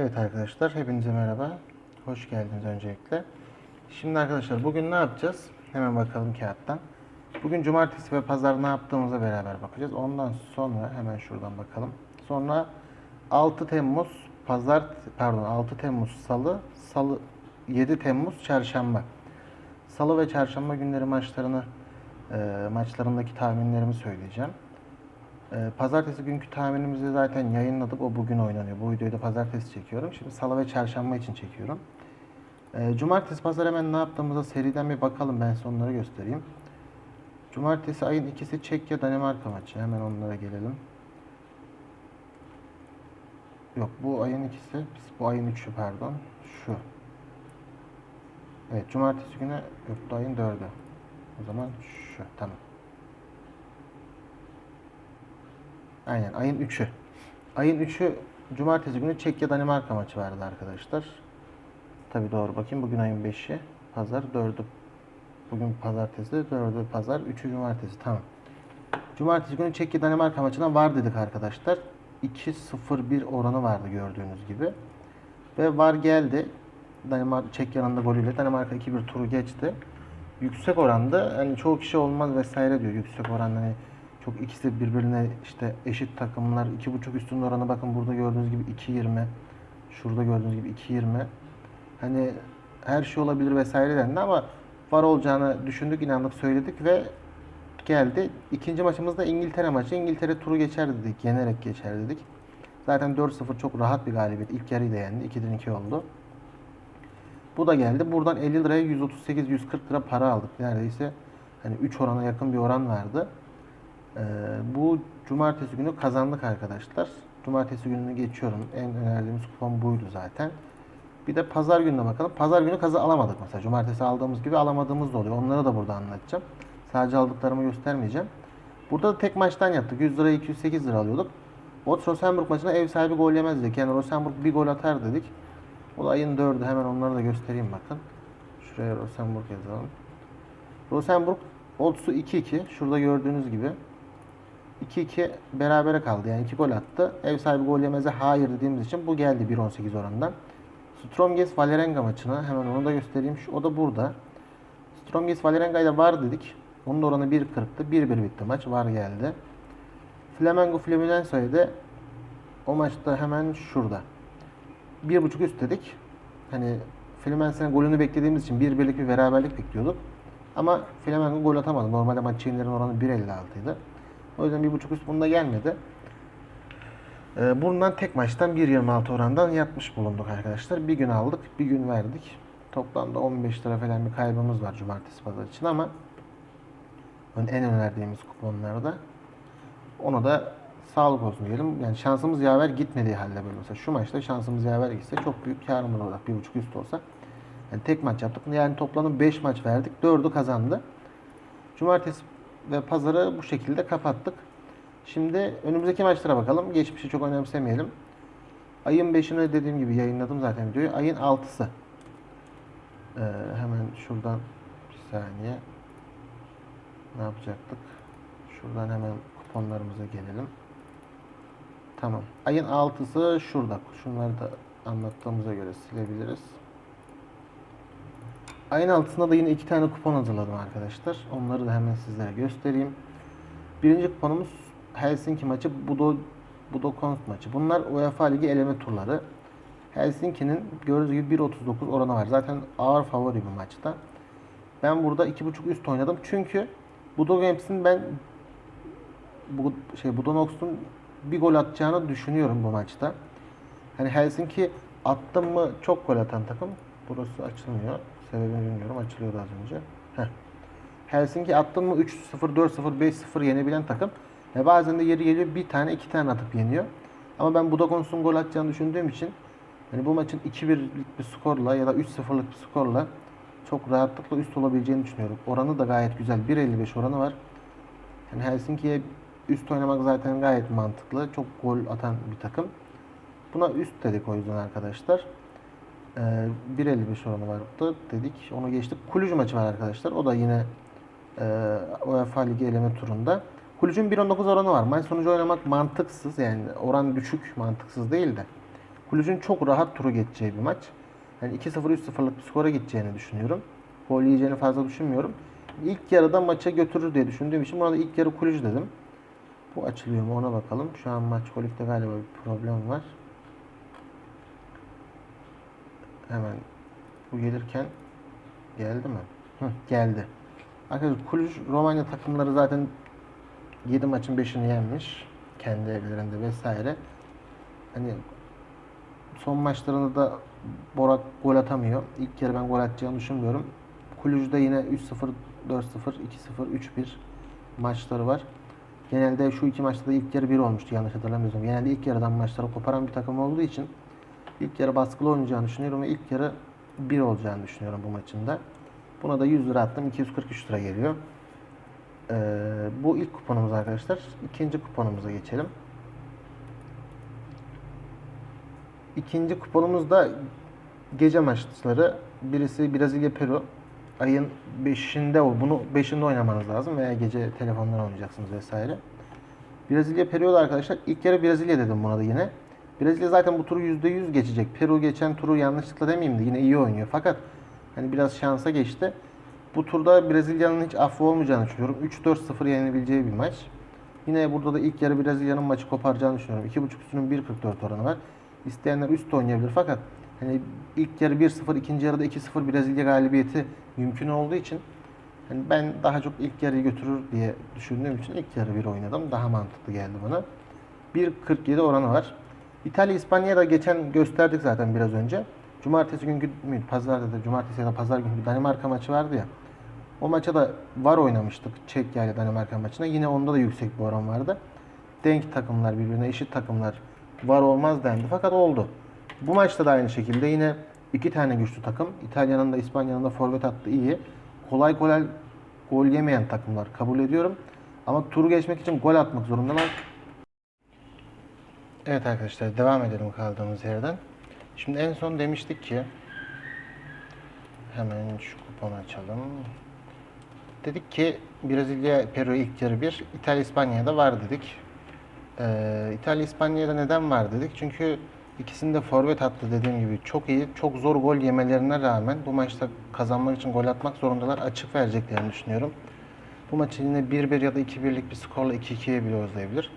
Evet arkadaşlar hepinize merhaba. Hoş geldiniz öncelikle. Şimdi arkadaşlar bugün ne yapacağız? Hemen bakalım kağıttan. Bugün cumartesi ve pazar ne yaptığımıza beraber bakacağız. Ondan sonra hemen şuradan bakalım. Sonra 6 Temmuz pazar pardon 6 Temmuz salı salı 7 Temmuz çarşamba. Salı ve çarşamba günleri maçlarını e, maçlarındaki tahminlerimi söyleyeceğim. Ee, Pazartesi günkü tahminimizi zaten yayınladık. O bugün oynanıyor. Bu videoyu da pazartesi çekiyorum. Şimdi salı ve çarşamba için çekiyorum. Ee, Cumartesi pazar hemen ne yaptığımıza seriden bir bakalım. Ben size onları göstereyim. Cumartesi ayın ikisi Çekya Danimarka maçı. Hemen onlara gelelim. Yok bu ayın ikisi. Bu ayın üçü pardon. Şu. Evet cumartesi günü yok bu ayın dördü. O zaman şu. Tamam. Aynen ayın 3'ü. Ayın 3'ü cumartesi günü Çekya Danimarka maçı vardı arkadaşlar. Tabi doğru bakayım bugün ayın 5'i. Pazar 4'ü. Bugün pazartesi 4'ü pazar 3'ü cumartesi tamam. Cumartesi günü Çekya Danimarka maçına var dedik arkadaşlar. 2-0-1 oranı vardı gördüğünüz gibi. Ve var geldi. Danimarka Çekya'nın da golüyle Danimarka 2-1 turu geçti. Yüksek oranda hani çoğu kişi olmaz vesaire diyor. Yüksek oranda hani çok ikisi birbirine işte eşit takımlar. 2.5 üstünün oranı bakın burada gördüğünüz gibi 2.20. Şurada gördüğünüz gibi 2.20. Hani her şey olabilir vesaire dendi ama var olacağını düşündük, inandık, söyledik ve geldi. İkinci maçımız da İngiltere maçı. İngiltere turu geçer dedik. Yenerek geçer dedik. Zaten 4-0 çok rahat bir galibiyet. İlk yarıyı da yendi. 2'den 2 oldu. Bu da geldi. Buradan 50 liraya 138-140 lira para aldık. Neredeyse hani 3 orana yakın bir oran vardı. Ee, bu cumartesi günü kazandık arkadaşlar. Cumartesi gününü geçiyorum. En önerdiğimiz kupon buydu zaten. Bir de pazar gününe bakalım. Pazar günü kazı alamadık mesela. Cumartesi aldığımız gibi alamadığımız da oluyor. Onları da burada anlatacağım. Sadece aldıklarımı göstermeyeceğim. Burada da tek maçtan yaptık. 100 liraya 208 lira alıyorduk. Ot Rosenborg maçına ev sahibi gol yemez dedik. Yani Rosenborg bir gol atar dedik. O da ayın 4'ü. Hemen onları da göstereyim bakın. Şuraya Rosenborg yazalım. Rosenborg Odds'u 2-2. Şurada gördüğünüz gibi. 2-2 berabere kaldı. Yani 2 gol attı. Ev sahibi gol yemeze hayır dediğimiz için bu geldi 1-18 oranından. Stromges Valerenga maçına hemen onu da göstereyim. Şu, o da burada. Stromges Valerenga ile var dedik. Onun da oranı 1.40'tı. 1-1 bitti maç. Var geldi. Flamengo Fluminense'ye de o maçta hemen şurada. 1.5 üst dedik. Hani Fluminense'nin golünü beklediğimiz için 1-1'lik bir beraberlik bekliyorduk. Ama Flamengo gol atamadı. Normalde maç çeyinlerin oranı 1.56 idi. O yüzden 1.5 üst bunda gelmedi. Ee, bundan tek maçtan 1.26 orandan yapmış bulunduk arkadaşlar. Bir gün aldık, bir gün verdik. Toplamda 15 lira falan bir kaybımız var cumartesi pazar için ama en önerdiğimiz kuponlarda onu da sağlık olsun diyelim. Yani şansımız yaver gitmediği halde böyle mesela şu maçta şansımız yaver gitse çok büyük karımız olarak bir buçuk üst olsa yani tek maç yaptık. Yani toplamda 5 maç verdik. 4'ü kazandı. Cumartesi ve pazarı bu şekilde kapattık. Şimdi önümüzdeki maçlara bakalım. Geçmişi çok önemsemeyelim. Ayın 5'ine dediğim gibi yayınladım zaten videoyu. Ayın 6'sı. Ee, hemen şuradan bir saniye. Ne yapacaktık? Şuradan hemen kuponlarımıza gelelim. Tamam. Ayın 6'sı şurada. Şunları da anlattığımıza göre silebiliriz. Ayın altısında da yine iki tane kupon hazırladım arkadaşlar. Onları da hemen sizlere göstereyim. Birinci kuponumuz Helsinki maçı, Budo Budokons maçı. Bunlar UEFA Ligi eleme turları. Helsinki'nin gördüğünüz gibi 1.39 oranı var. Zaten ağır favori bir maçta. Ben burada 2.5 üst oynadım. Çünkü Budogams'in ben bu şey Budonox'un bir gol atacağını düşünüyorum bu maçta. Hani Helsinki attım mı çok gol atan takım. Burası açılmıyor. Sebebini bilmiyorum. Açılıyordu az önce. Heh. Helsinki attın mı 3-0, 4-0, 5-0 yenebilen takım. Ve bazen de yeri geliyor bir tane iki tane atıp yeniyor. Ama ben Budakons'un gol atacağını düşündüğüm için hani bu maçın 2-1'lik bir skorla ya da 3-0'lık bir skorla çok rahatlıkla üst olabileceğini düşünüyorum. Oranı da gayet güzel. 1.55 oranı var. Yani Helsinki'ye üst oynamak zaten gayet mantıklı. Çok gol atan bir takım. Buna üst dedik o yüzden arkadaşlar. Ee, 1.55 oranı vardı dedik. Onu geçtik. Kulücü maçı var arkadaşlar. O da yine e, UEFA Ligi eleme turunda. Kulücün 1.19 oranı var. Maç sonucu oynamak mantıksız. Yani oran düşük, mantıksız değil de. Kulüc'ün çok rahat turu geçeceği bir maç. Yani 2-0 3-0'lık bir skora gideceğini düşünüyorum. Gol yiyeceğini fazla düşünmüyorum. İlk yarıda maça götürür diye düşündüğüm için buna da ilk yarı Kulüc dedim. Bu açılıyor mu ona bakalım. Şu an maç golükte galiba bir problem var. Hemen bu gelirken geldi mi? Hı, geldi. Arkadaşlar Kulüc Romanya takımları zaten 7 maçın 5'ini yenmiş. Kendi evlerinde vesaire. Hani son maçlarında da Borak gol atamıyor. İlk yarı ben gol atacağını düşünmüyorum. Kulüc'de yine 3-0, 4-0, 2-0, 3-1 maçları var. Genelde şu iki maçta da ilk yarı 1 olmuştu yanlış hatırlamıyorsam. Genelde ilk yarıdan maçları koparan bir takım olduğu için ilk yarı baskılı oynayacağını düşünüyorum ve ilk yarı 1 olacağını düşünüyorum bu maçında. Buna da 100 lira attım. 243 lira geliyor. Ee, bu ilk kuponumuz arkadaşlar. İkinci kuponumuza geçelim. İkinci kuponumuz da gece maçları. Birisi Brezilya Peru. Ayın 5'inde o. Bunu 5'inde oynamanız lazım veya gece telefondan oynayacaksınız vesaire. Brezilya Peru da arkadaşlar. İlk yarı Brezilya dedim buna da yine. Brezilya zaten bu turu %100 geçecek. Peru geçen turu yanlışlıkla demeyeyim de yine iyi oynuyor. Fakat hani biraz şansa geçti. Bu turda Brezilya'nın hiç affı olmayacağını düşünüyorum. 3-4-0 yenebileceği bir maç. Yine burada da ilk yarı Brezilya'nın maçı koparacağını düşünüyorum. 2.5 üstünün 1.44 oranı var. İsteyenler üst oynayabilir fakat hani ilk yarı 1-0, ikinci yarıda 2-0 Brezilya galibiyeti mümkün olduğu için hani ben daha çok ilk yarıyı götürür diye düşündüğüm için ilk yarı 1 oynadım. Daha mantıklı geldi bana. 1.47 oranı var. İtalya İspanya'ya da geçen gösterdik zaten biraz önce. Cumartesi günkü müydü? Pazarda da cumartesi ya da pazar günkü Danimarka maçı vardı ya. O maça da var oynamıştık Çekya ile Danimarka maçına. Yine onda da yüksek bir oran vardı. Denk takımlar birbirine eşit takımlar var olmaz dendi fakat oldu. Bu maçta da aynı şekilde yine iki tane güçlü takım. İtalya'nın da İspanya'nın da forvet hattı iyi. Kolay kolay gol yemeyen takımlar kabul ediyorum. Ama turu geçmek için gol atmak zorundalar. Evet arkadaşlar devam edelim kaldığımız yerden. Şimdi en son demiştik ki hemen şu kuponu açalım. Dedik ki Brezilya Peru ilk yarı bir, İtalya İspanya'da var dedik. Ee, İtalya İspanya'da neden var dedik? Çünkü ikisinde forvet hattı dediğim gibi çok iyi, çok zor gol yemelerine rağmen bu maçta kazanmak için gol atmak zorundalar. Açık vereceklerini düşünüyorum. Bu maçı yine 1-1 ya da 2-1'lik bir skorla 2-2'ye bile uzayabilir.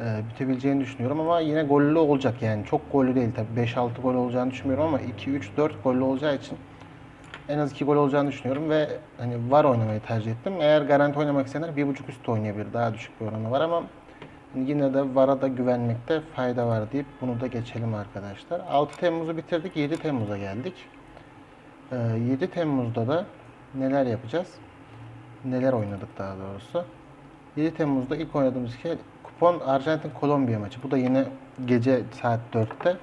Ee, bitebileceğini düşünüyorum ama yine gollü olacak yani. Çok gollü değil tabii. 5-6 gol olacağını düşünmüyorum ama 2-3-4 gollü olacağı için en az 2 gol olacağını düşünüyorum ve hani var oynamayı tercih ettim. Eğer garanti oynamak isteyenler 1.5 üstü oynayabilir. Daha düşük bir oranı var ama yine de VAR'a da güvenmekte fayda var deyip bunu da geçelim arkadaşlar. 6 Temmuz'u bitirdik. 7 Temmuz'a geldik. Ee, 7 Temmuz'da da neler yapacağız? Neler oynadık daha doğrusu. 7 Temmuz'da ilk oynadığımız şey kupon Arjantin Kolombiya maçı. Bu da yine gece saat 4'te.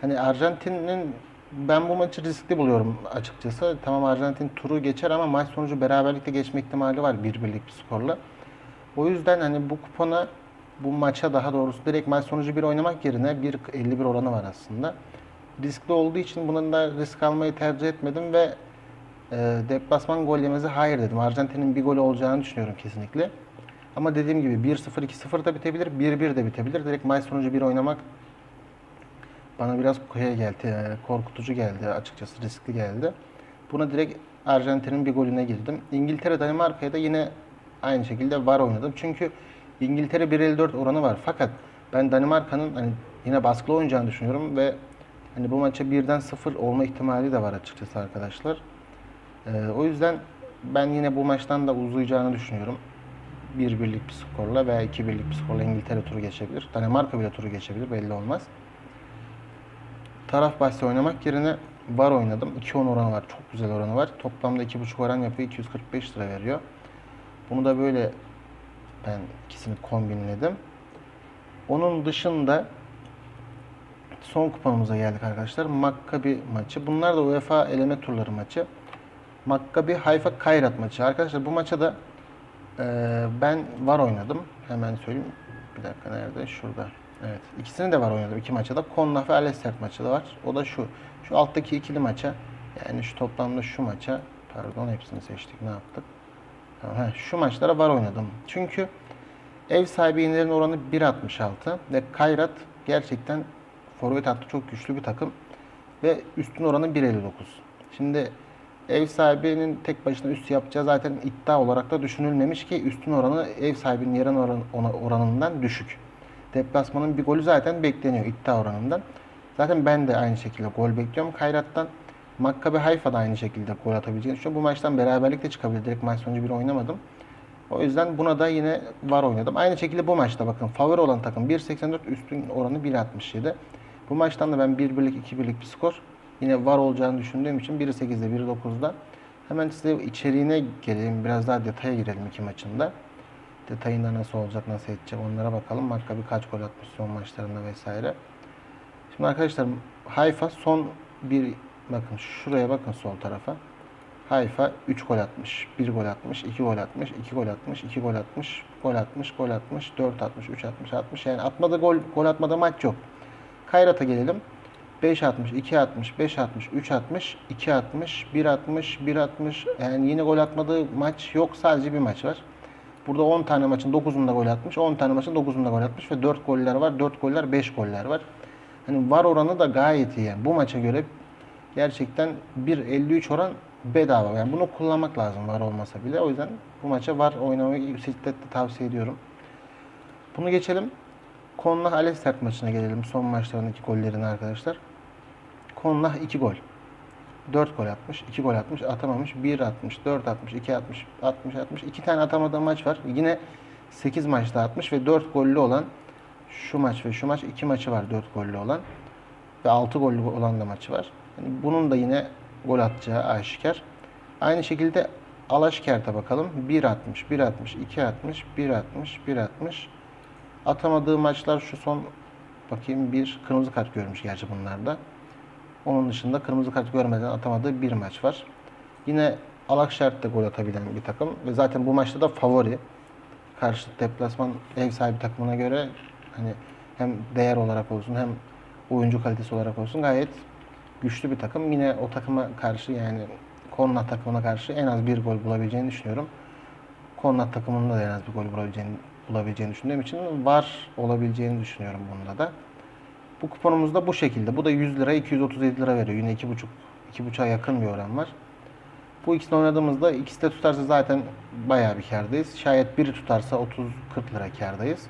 Hani Arjantin'in ben bu maçı riskli buluyorum açıkçası. Tamam Arjantin turu geçer ama maç sonucu beraberlikte geçme ihtimali var bir birlik bir skorla. O yüzden hani bu kupona bu maça daha doğrusu direkt maç sonucu bir oynamak yerine 1.51 oranı var aslında. Riskli olduğu için bunun da risk almayı tercih etmedim ve e, deplasman gol yemezi hayır dedim. Arjantin'in bir golü olacağını düşünüyorum kesinlikle. Ama dediğim gibi 1-0, 2-0 da bitebilir, 1-1 de bitebilir. Direkt maç sonucu bir oynamak bana biraz koya geldi, korkutucu geldi açıkçası, riskli geldi. Buna direkt Arjantin'in bir golüne girdim. İngiltere Danimarka'ya da yine aynı şekilde var oynadım. Çünkü İngiltere 1.54 oranı var. Fakat ben Danimarka'nın hani yine baskılı oynayacağını düşünüyorum ve hani bu maça birden sıfır olma ihtimali de var açıkçası arkadaşlar. Ee, o yüzden ben yine bu maçtan da uzayacağını düşünüyorum. 1 birlik bir skorla veya 2 birlik bir skorla İngiltere turu geçebilir. Danimarka bile turu geçebilir belli olmaz. Taraf bahsi oynamak yerine var oynadım. 2.10 oranı var. Çok güzel oranı var. Toplamda 2.5 oran yapıyor. 245 lira veriyor. Bunu da böyle ben ikisini kombinledim. Onun dışında son kuponumuza geldik arkadaşlar. Maccabi maçı. Bunlar da UEFA eleme turları maçı. Maccabi Hayfa Kayrat maçı. Arkadaşlar bu maça da e, ben var oynadım. Hemen söyleyeyim. Bir dakika nerede? Şurada. Evet. İkisini de var oynadım. iki maça da. Konnah ve Alestert maçı da var. O da şu. Şu alttaki ikili maça. Yani şu toplamda şu maça. Pardon hepsini seçtik. Ne yaptık? Tamam, şu maçlara var oynadım. Çünkü ev sahibi yenilerin oranı 1.66 ve Kayrat gerçekten Forvet hattı çok güçlü bir takım. Ve üstün oranı 1.59. Şimdi ev sahibinin tek başına üst yapacağı zaten iddia olarak da düşünülmemiş ki üstün oranı ev sahibinin yarın oran, oranından düşük. Deplasmanın bir golü zaten bekleniyor iddia oranından. Zaten ben de aynı şekilde gol bekliyorum Kayrat'tan. Maccabi Haifa da aynı şekilde gol atabileceğini düşünüyorum. Bu maçtan beraberlik de çıkabilir. Direkt maç sonucu bir oynamadım. O yüzden buna da yine var oynadım. Aynı şekilde bu maçta bakın favori olan takım 1.84 üstün oranı 1.67. Bu maçtan da ben 1-1'lik 2-1'lik bir skor yine var olacağını düşündüğüm için 1.8'de 1.9'da hemen size içeriğine gelelim. Biraz daha detaya girelim iki maçında. Detayında nasıl olacak, nasıl edecek onlara bakalım. Maccabi kaç gol atmış son maçlarında vesaire. Şimdi arkadaşlar Hayfa son bir bakın şuraya bakın sol tarafa. Hayfa 3 gol atmış, 1 gol atmış, 2 gol atmış, 2 gol atmış, 2 gol atmış, gol atmış, gol atmış, 4 atmış, 3 atmış, 60. Yani atmadığı gol, gol atmadığı maç yok. Kayrat'a gelelim. 5 atmış, 2 atmış, 5 atmış, 3 atmış, 2 atmış, 1 atmış, 1 atmış. Yani yine gol atmadığı maç yok. Sadece bir maç var. Burada 10 tane maçın 9'unda gol atmış, 10 tane maçın 9'unda gol atmış ve 4 goller var. 4 goller, 5 goller var. Hani var oranı da gayet iyi. Yani bu maça göre gerçekten 1.53 oran bedava. Yani bunu kullanmak lazım var olmasa bile. O yüzden bu maça var oynamayı şiddetle tavsiye ediyorum. Bunu geçelim. Konlah Alestert maçına gelelim. Son maçlarındaki gollerine arkadaşlar. Konlah 2 gol. 4 gol atmış, 2 gol atmış, atamamış, 1 atmış, 4 atmış, 2 atmış, 60 atmış. 2 tane atamadığı maç var. Yine 8 maçta atmış ve 4 gollü olan şu maç ve şu maç 2 maçı var 4 gollü olan ve 6 gollü olan da maçı var. Yani bunun da yine gol atacağı aşikar. Aynı şekilde Alaşkert'e bakalım. 1 atmış, 1 atmış, 2 atmış, 1 atmış, 1 atmış. Atamadığı maçlar şu son bakayım bir kırmızı kart görmüş gerçi bunlarda. Onun dışında kırmızı kart görmeden atamadığı bir maç var. Yine Alakşert'te gol atabilen bir takım ve zaten bu maçta da favori. Karşı deplasman ev sahibi takımına göre hani hem değer olarak olsun hem oyuncu kalitesi olarak olsun gayet güçlü bir takım. Yine o takıma karşı yani Konna takımına karşı en az bir gol bulabileceğini düşünüyorum. Konna takımında da en az bir gol bulabileceğini, bulabileceğini düşündüğüm için var olabileceğini düşünüyorum bunda da. Bu kuponumuz da bu şekilde. Bu da 100 lira 237 lira veriyor. Yine 2,5 2,5'a yakın bir oran var. Bu ikisini oynadığımızda ikisi de tutarsa zaten bayağı bir kardayız. Şayet biri tutarsa 30-40 lira kardayız.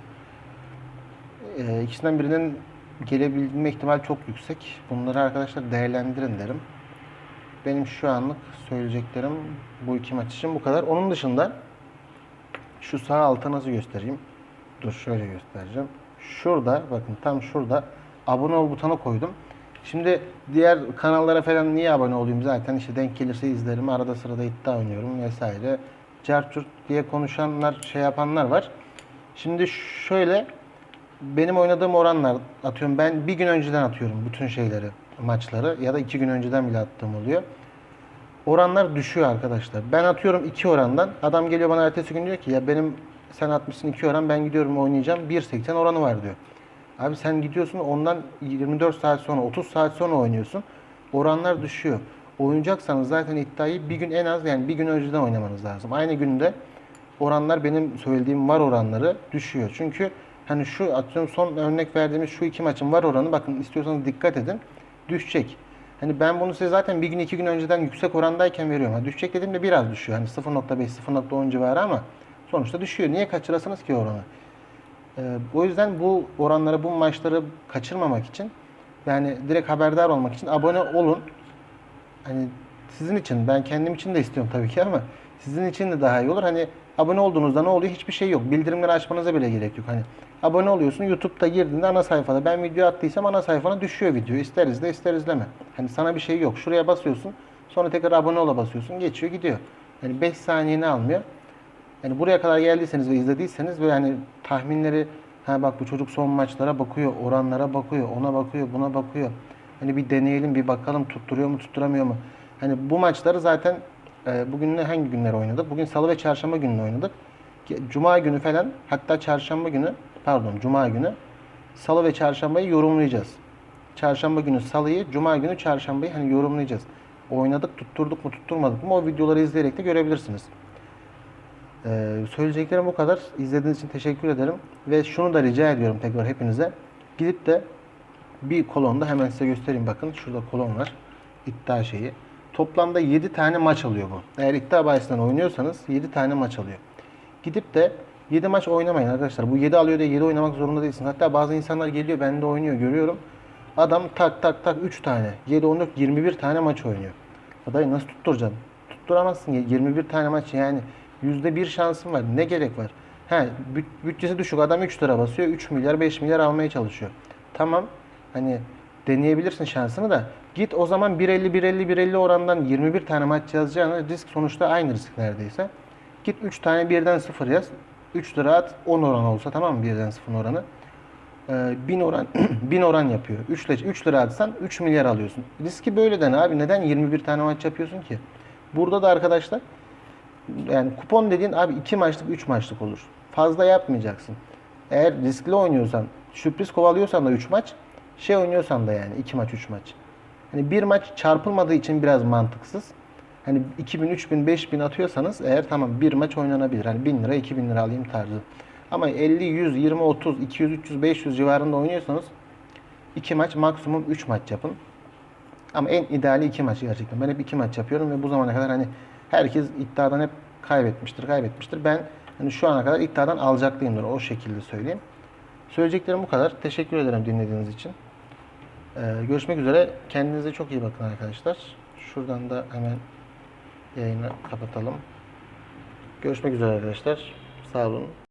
Ee, ikisinden birinin gelebilme ihtimal çok yüksek. Bunları arkadaşlar değerlendirin derim. Benim şu anlık söyleyeceklerim bu iki maç için bu kadar. Onun dışında şu sağ alta nasıl göstereyim? Dur şöyle göstereceğim. Şurada bakın tam şurada abone ol butonu koydum. Şimdi diğer kanallara falan niye abone olayım zaten işte denk gelirse izlerim. Arada sırada iddia oynuyorum vesaire. Cerçurt diye konuşanlar şey yapanlar var. Şimdi şöyle benim oynadığım oranlar atıyorum ben bir gün önceden atıyorum bütün şeyleri maçları ya da iki gün önceden bile attığım oluyor. Oranlar düşüyor arkadaşlar. Ben atıyorum 2 orandan. Adam geliyor bana ertesi gün diyor ki ya benim sen atmışsın 2 oran ben gidiyorum oynayacağım 1.80 oranı var diyor. Abi sen gidiyorsun ondan 24 saat sonra 30 saat sonra oynuyorsun. Oranlar düşüyor. Oynayacaksanız zaten iddiayı bir gün en az yani bir gün önceden oynamanız lazım. Aynı günde oranlar benim söylediğim var oranları düşüyor. Çünkü hani şu atıyorum son örnek verdiğimiz şu iki maçın var oranı bakın istiyorsanız dikkat edin düşecek. Hani ben bunu size zaten bir gün iki gün önceden yüksek orandayken veriyorum. Ha, düşecek dediğimde biraz düşüyor. Hani 0.5 0.10 civarı ama sonuçta düşüyor. Niye kaçırasınız ki oranı? Ee, o yüzden bu oranları, bu maçları kaçırmamak için yani direkt haberdar olmak için abone olun. Hani sizin için, ben kendim için de istiyorum tabii ki ama sizin için de daha iyi olur. Hani abone olduğunuzda ne oluyor? Hiçbir şey yok. Bildirimleri açmanıza bile gerek yok. Hani abone oluyorsun. YouTube'da girdiğinde ana sayfada ben video attıysam ana sayfana düşüyor video. İster izle ister izleme. Hani sana bir şey yok. Şuraya basıyorsun. Sonra tekrar abone ola basıyorsun. Geçiyor gidiyor. Yani 5 saniyeni almıyor. Yani buraya kadar geldiyseniz ve izlediyseniz ve yani tahminleri ha bak bu çocuk son maçlara bakıyor, oranlara bakıyor, ona bakıyor, buna bakıyor. Hani bir deneyelim, bir bakalım tutturuyor mu, tutturamıyor mu? Hani bu maçları zaten e, bugün ne hangi günler oynadık? Bugün salı ve çarşamba günü oynadık. Cuma günü falan hatta çarşamba günü pardon cuma günü salı ve çarşambayı yorumlayacağız. Çarşamba günü salıyı, cuma günü çarşambayı hani yorumlayacağız. Oynadık, tutturduk mu, tutturmadık mı o videoları izleyerek de görebilirsiniz. Ee, söyleyeceklerim bu kadar. İzlediğiniz için teşekkür ederim. Ve şunu da rica ediyorum tekrar hepinize. Gidip de Bir kolonda hemen size göstereyim bakın. Şurada kolon var. İddia şeyi. Toplamda 7 tane maç alıyor bu. Eğer iddia bahisinden oynuyorsanız 7 tane maç alıyor. Gidip de 7 maç oynamayın arkadaşlar. Bu 7 alıyor diye 7 oynamak zorunda değilsiniz. Hatta bazı insanlar geliyor bende oynuyor görüyorum. Adam tak tak tak 3 tane. 7 14 21 tane maç oynuyor. Adayı nasıl tutturacaksın? Tutturamazsın. 21 tane maç yani %1 şansın var. Ne gerek var? He, büt- bütçesi düşük adam 3 lira basıyor. 3 milyar 5 milyar almaya çalışıyor. Tamam. Hani deneyebilirsin şansını da git o zaman 1.50 1.50 1.50 orandan 21 tane maç yazacağına risk sonuçta aynı risk neredeyse. Git 3 tane birden 0 yaz. 3 lira at 10 oran olsa tamam mı birden 0 oranı. Ee, 1000 oran 1000 oran yapıyor. 3 lira, 3 lira atsan 3 milyar alıyorsun. Riski böyle dene abi. Neden 21 tane maç yapıyorsun ki? Burada da arkadaşlar yani kupon dediğin abi 2 maçlık 3 maçlık olur. Fazla yapmayacaksın. Eğer riskli oynuyorsan, sürpriz kovalıyorsan da 3 maç, şey oynuyorsan da yani 2 maç 3 maç. Hani bir maç çarpılmadığı için biraz mantıksız. Hani 2000, 3000, 5000 atıyorsanız eğer tamam bir maç oynanabilir. Hani 1000 lira, 2000 lira alayım tarzı. Ama 50, 100, 20, 30, 200, 300, 500 civarında oynuyorsanız 2 maç maksimum 3 maç yapın. Ama en ideali 2 maç gerçekten. Ben hep 2 maç yapıyorum ve bu zamana kadar hani herkes iddiadan hep kaybetmiştir, kaybetmiştir. Ben hani şu ana kadar iddiadan alacaklıyımdır. O şekilde söyleyeyim. Söyleyeceklerim bu kadar. Teşekkür ederim dinlediğiniz için. Ee, görüşmek üzere. Kendinize çok iyi bakın arkadaşlar. Şuradan da hemen yayını kapatalım. Görüşmek üzere arkadaşlar. Sağ olun.